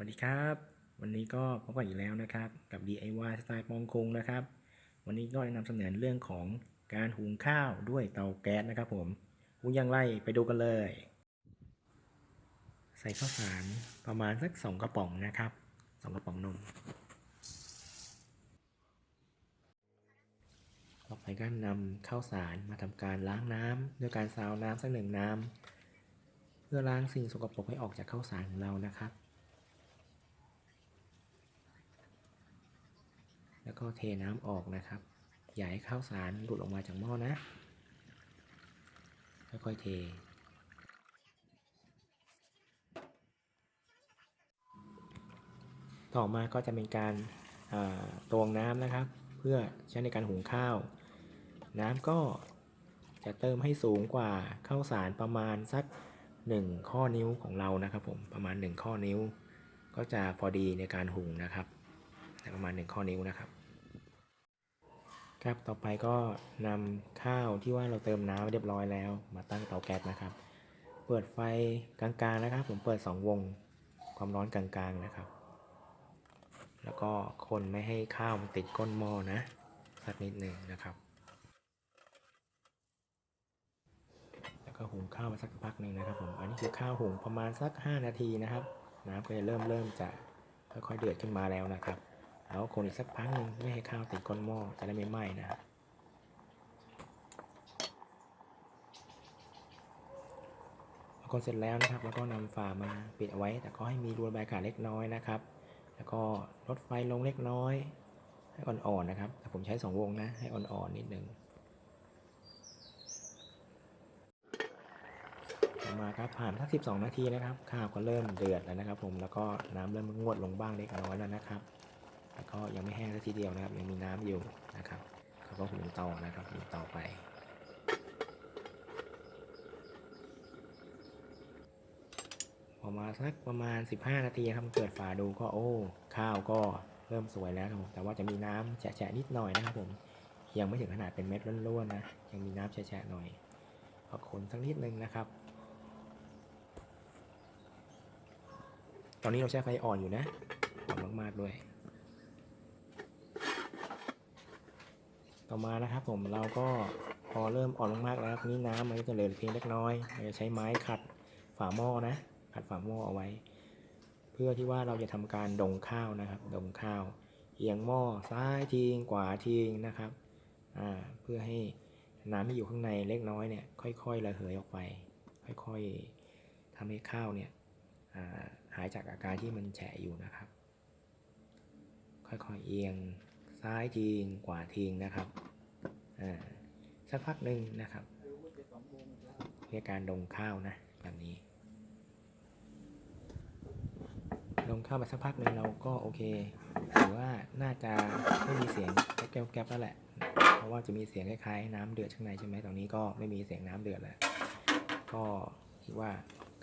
วัสดีครับ วันนี้ก็พบกันอีกแล้วนะครับกับ DIY สไตล์ปองคงนะครับ วันนี้ก็จะนำเสนอเรื่องของการหุงข้าวด้วยเตาแก๊สนะครับผมหุงอย่างไรไปดูกันเลย ใส่ข้าวสารประมาณสักสองกระป๋องนะครับสองกระป๋องนมต่อไปก็นำข้าวสารมาทำการล้างน้ำด้วยการซาวน้ำสักหนึ่งน้ำเพื่อล้างสิ่งสกปรกให้ออกจากข้าวสารของเรานะครับ แล้วก็เทน้ำออกนะครับอย่าให้ข้าวสารหลุดออกมาจากหม้อนะ ค่อยๆเท ต่อมาก็จะเป็นการาตวงน้ำนะครับ เพื่อใช้ในการหุงข้าว น้ำก็จะเติมให้สูงกว่าข้าวสารประมาณสัก 1 ข้อนิ้วของเรานะครับผมประมาณ 1 ข้อนิ้ว ก็จะพอดีในการหุงนะครับประมาณ 1 ข้อนิ้วนะครับ ครับต่อไปก็นำข้าวที่ว่าเราเติมน้ำเรียบร้อยแล้ว มาตั้งเตาแก๊สนะครับ เปิดไฟกลางๆนะครับ ผมเปิด 2 วงความร้อนกลางๆนะครับ แล้วก็คนไม่ให้ข้าวมันติดก้นหม้อนะสักนิดหนึ่งนะครับ แล้วก็หุงข้าวมาสักพักหนึ่งนะครับผมอันนี้คือข้าวหุงประมาณสัก 5 นาทีนะครับ น้ำก็จะเริ่มเริ่มจะค่อยๆเดือดขึ้นมาแล้วนะครับ แล้วคนอีกสักพักหนึ่งไม่ให้ข้าวติดก้นหม้อจะได้ไม่ไหม้นะครับคนเสร็จแล้วนะครับ แล้วก็นำฝามาปิดเอาไว้ แต่ก็ให้มีรูระบายอากาศเล็กน้อยนะครับ แล้วก็ลดไฟลงเล็กน้อย ให้อ่อนๆนะครับ แต่ผมใช้ 2 วงนะ ให้อ่อนๆนิดนึงต่อมาครับผ่านสัก 12 นาทีนะครับ ข้าวก็เริ่มเดือดแล้วนะครับ ผม แล้วก็น้ำเริ่มงวดลงบ้างเล็กน้อยแล้วนะครับ ก็ยังไม่แห้งสักทีเดียวนะครับ ยังมีน้ำอยู่นะครับแล้วก็หุงต่อนะครับหุงต่อไป พอมาสักประมาณ 15 นาทีครับเปิดฝาดูก็โอ้ข้าวก็เริ่มสวยแล้วครับผมแต่ว่าจะมีน้ำแฉะๆนิดหน่อยนะครับผมยังไม่ถึงขนาดเป็นเม็ดล้วนๆนะยังมีน้ำแฉะๆหน่อยก็คนสักนิดนึงนะครับ ตอนนี้เราใช้ไฟอ่อนอยู่นะอ่อนมากๆด้วย ต่อมานะครับผมเราก็พอเริ่มอ่อนมากๆแล้วนี้น้ำมันก็จะเหลือเพียงเล็กน้อยเราจะใช้ไม้ขัดฝาหม้อนะขัดฝาหม้อเอาไว้ เพื่อที่ว่าเราจะทำการดงข้าวนะครับ ดงข้าวเอียงหม้อซ้ายทีงขวาทีงนะครับอ่าเพื่อให้น้ำที่อยู่ข้างในเล็กน้อยเนี่ยค่อยๆระเหยออกไป ค่อยๆทำให้ข้าวเนี่ยหายจากอาการที่มันแฉะอยู่นะครับ ค่อยๆเอียง ซ้ายทีงขวาทีงนะครับอ่าสักพักหนึ่งนะครับเรียกการดงข้าวนะแบบนี้ลงข้าวมาสักพักหนึ่งเราก็โอเคถือว่าน่าจะไม่มีเสียงแก๊บแก๊บแล้วแหละ เพราะว่าจะมีเสียงคล้ายๆน้ำเดือดข้างในใช่ไหมตอนนี้ก็ไม่มีเสียงน้ำเดือดแล้วก็คิดว่า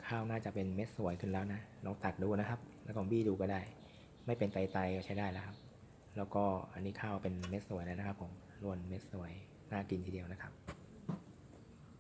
ข้าวน่าจะเป็นเม็ดสวยขึ้นแล้วนะลองตักดูนะครับ แล้วก็บี้ดูก็ได้ ไม่เป็นไตๆก็ใช้ได้แล้วครับ แล้วก็อันนี้ข้าวเป็นเม็ดสวยแล้วนะครับผมรวนเม็ดสวยน่ากินทีเดียวนะครับ